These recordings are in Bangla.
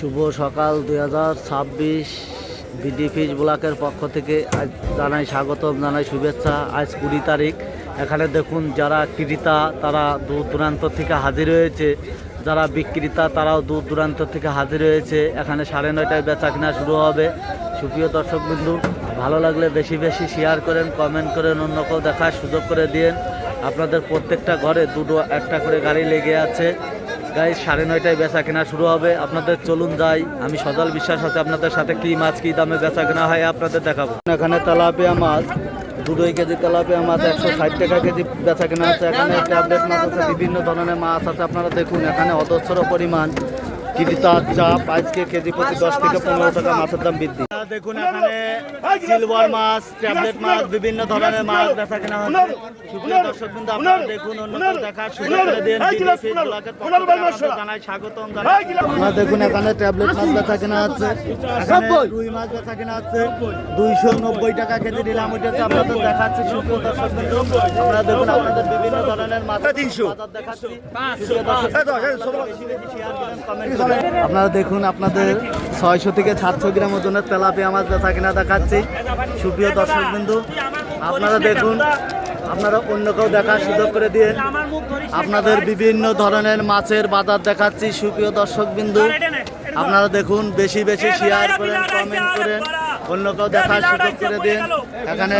শুভ সকাল দুই হাজার ছাব্বিশ বিডি ফিস ব্লকের পক্ষ থেকে আজ জানাই স্বাগতম, জানাই শুভেচ্ছা। আজ কুড়ি তারিখ। এখানে দেখুন যারা ক্রেতা, তারা দূর দূরান্ত থেকে হাজির হয়েছে। যারা বিক্রেতা, তারাও দূর দূরান্ত থেকে হাজির হয়েছে। এখানে সাড়ে নয়টায় বেচা কেনা শুরু হবে। সুপ্রিয় দর্শক বিন্দু, ভালো লাগলে বেশি বেশি শেয়ার করেন কমেন্ট করেন অন্যকেও দেখার সুযোগ করে দিন আপনাদের প্রত্যেকটা ঘরে দুটো একটা করে গাড়ি লেগে আছে। গাই সাড়ে নয়টায় বেচা কেনা শুরু হবে। আপনাদের চলুন যাই। আমি সজল বিশ্বাস আছে, আপনাদের সাথে কি মাছ, কি দামে বেচা কেনা হয় আপনাদের দেখাবো। এখানে তেলাপিয়া মাছ, দুটোই কেজি তেলাপিয়া মাছ, একশো ষাট টাকা কেজি বেচা কেনা আছে। এখানে ট্যাবলেট মাছ আছে, বিভিন্ন ধরনের মাছ আছে, আপনারা দেখুন। এখানে অদস্র পরিমাণ কিরিতার চাপ, আজকে কেজি প্রতি দশ থেকে পনেরো টাকা মাছের দাম বৃদ্ধি। দেখুন এখানে সিলভার মাছ ট্যাবলেট মাছ বিভিন্ন ধরনের মাছ বেচা কেনা হচ্ছে। সুপ্রিয় দর্শক বিন্দু আপনারা দেখুন অন্য দেখার সুযোগ করে দিন বিদেশি ব্লকের পক্ষ থেকে আপনাদের জানাই স্বাগতম আপনারা দেখুন এখানে ট্যাবলেট মাছ বেচা কেনা হচ্ছে। এখানে রুই মাছ বেচা কেনা হচ্ছে। দুইশো নব্বই টাকা কেজি নিলাম ওইটা হচ্ছে আপনাদের দেখাচ্ছি সুপ্রিয় দর্শক বিন্দু। আপনারা দেখুন আপনাদের বিভিন্ন ধরনের মাছ তিনশো। দেখাচ্ছি। আপনারা দেখুন আপনাদের ছয়শো থেকে সাতশো গ্রাম ওজনের তেলাপিয়া আমার বেচা কিনা দেখাচ্ছি। সুপ্রিয় দর্শক বিন্দু আপনারা দেখুন, আপনারা অন্য কেউ দেখার সুযোগ করে দিয়ে আপনাদের বিভিন্ন ধরনের মাছের বাজার দেখাচ্ছি, সুপ্রিয় দর্শক বিন্দু আপনারা দেখুন, বেশি বেশি শেয়ার করেন কমেন্ট করেন, অন্য কেউ দেখার সুযোগ করে দিন এখানে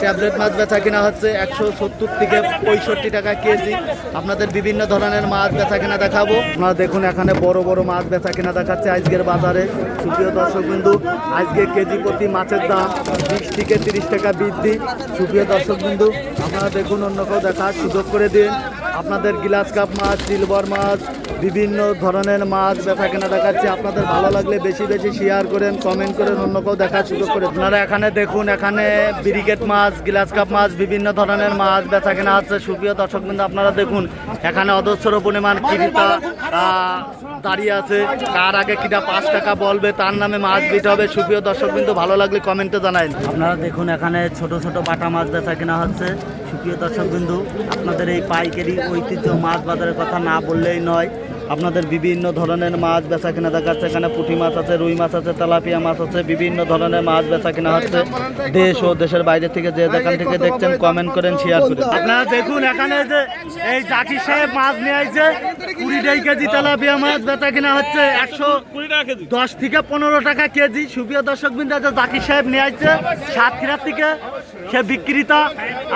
ট্যাবলেট মাছ বেচা কিনা হচ্ছে একশো সত্তর থেকে পঁয়ষট্টি টাকা কেজি। আপনাদের বিভিন্ন ধরনের মাছ বেচা কিনা দেখাবো। আপনারা দেখুন এখানে বড় বড় মাছ বেচা কিনা দেখাচ্ছে আজকের বাজারে। সুপ্রিয় দর্শক বিন্দু আজকে কেজি প্রতি মাছের দাম বিশ থেকে তিরিশ টাকা বৃদ্ধি। সুপ্রিয় দর্শক বিন্দু আপনারা দেখুন অন্য কেউ দেখার সুযোগ করে দিন। আপনাদের গিলাস কাপ মাছ, সিলভার মাছ, বিভিন্ন ধরনের মাছ বেচা কেনা দেখাচ্ছে। আপনাদের ভালো লাগলে বেশি বেশি শেয়ার করেন কমেন্ট করেন অন্য কেউ দেখার সুযোগ করে আপনারা এখানে দেখুন, এখানে ব্রিকেট মাছ, গ্লাস কাপ মাছ, বিভিন্ন ধরনের মাছ বেচা কেনা হচ্ছে সুপ্রিয় দর্শক বিন্দু আপনারা দেখুন, এখানে অদস্র পরিমাণ কিরিতা দাঁড়িয়ে আছে। কার আগে কিটা পাঁচ টাকা বলবে, তার নামে মাছ দিতে হবে। সুপ্রিয় দর্শক বিন্দু ভালো লাগলে কমেন্টে জানাই আপনারা দেখুন, এখানে ছোট ছোট বাটা মাছ বেচা কেনা হচ্ছে। সুপ্রিয় দর্শক বিন্দু আপনাদের এই পাইকারি ঐতিহ্য মাছ বাজারের কথা না বললেই নয়। আপনাদের বিভিন্ন ধরনের মাছ বেচা কিনা দেখাচ্ছে এখানে পুঁটি মাছ আছে, রুই মাছ আছে, তেলাপিয়া মাছ আছে, বিভিন্ন ধরনের মাছ বেচা কিনা হচ্ছে। দেশ ও দেশের বাইরে থেকে যে দোকান থেকে দেখছেন কমেন্ট করেন শেয়ার করেন। আপনারা দেখুন এখানে যে, এই জাকির সাহেব মাছ নিয়ে আইছে কুড়ি টাকা কেজি তেলাপিয়া মাছ বেচা কিনা হচ্ছে। একশো দশ থেকে পনেরো টাকা কেজি। সুপ্রিয় দর্শক বিন্দু আছে জাকির সাহেব নিয়ে আসছে সাতক্ষীরার থেকে সে বিক্রেতা।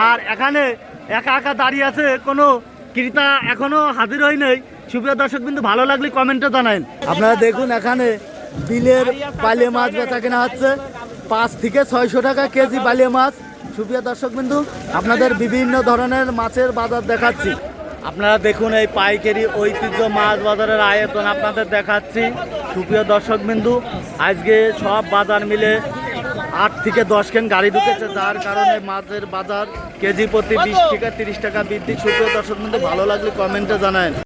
আর এখানে একা একা দাঁড়িয়ে আছে কোনো ক্রেতা এখনও হাজির হয় নাই সুপ্রিয় দর্শক বিন্দু, ভালো লাগলে কমেন্টে জানান আপনারা দেখুন এখানে বিলের বালিয়া মাছ বেচা কেনা হচ্ছে। পাঁচ থেকে ছয়শো টাকা কেজি বালিয়া মাছ। সুপ্রিয় দর্শক বিন্দু, আপনাদের বিভিন্ন ধরনের মাছের বাজার দেখাচ্ছি। আপনারা দেখুন এই পাইকারি ঐতিহ্য মাছ বাজারের আয়তন আপনাদের দেখাচ্ছি। সুপ্রিয় দর্শক বিন্দু, আজকে সব বাজার মিলে আট থেকে দশ কেন গাড়ি ঢুকেছে, যার কারণে মাছের বাজার কেজি প্রতি বিশ থেকে তিরিশ টাকা বৃদ্ধি। সুপ্রিয় দর্শক বিন্দু, ভালো লাগলে কমেন্টে জানায়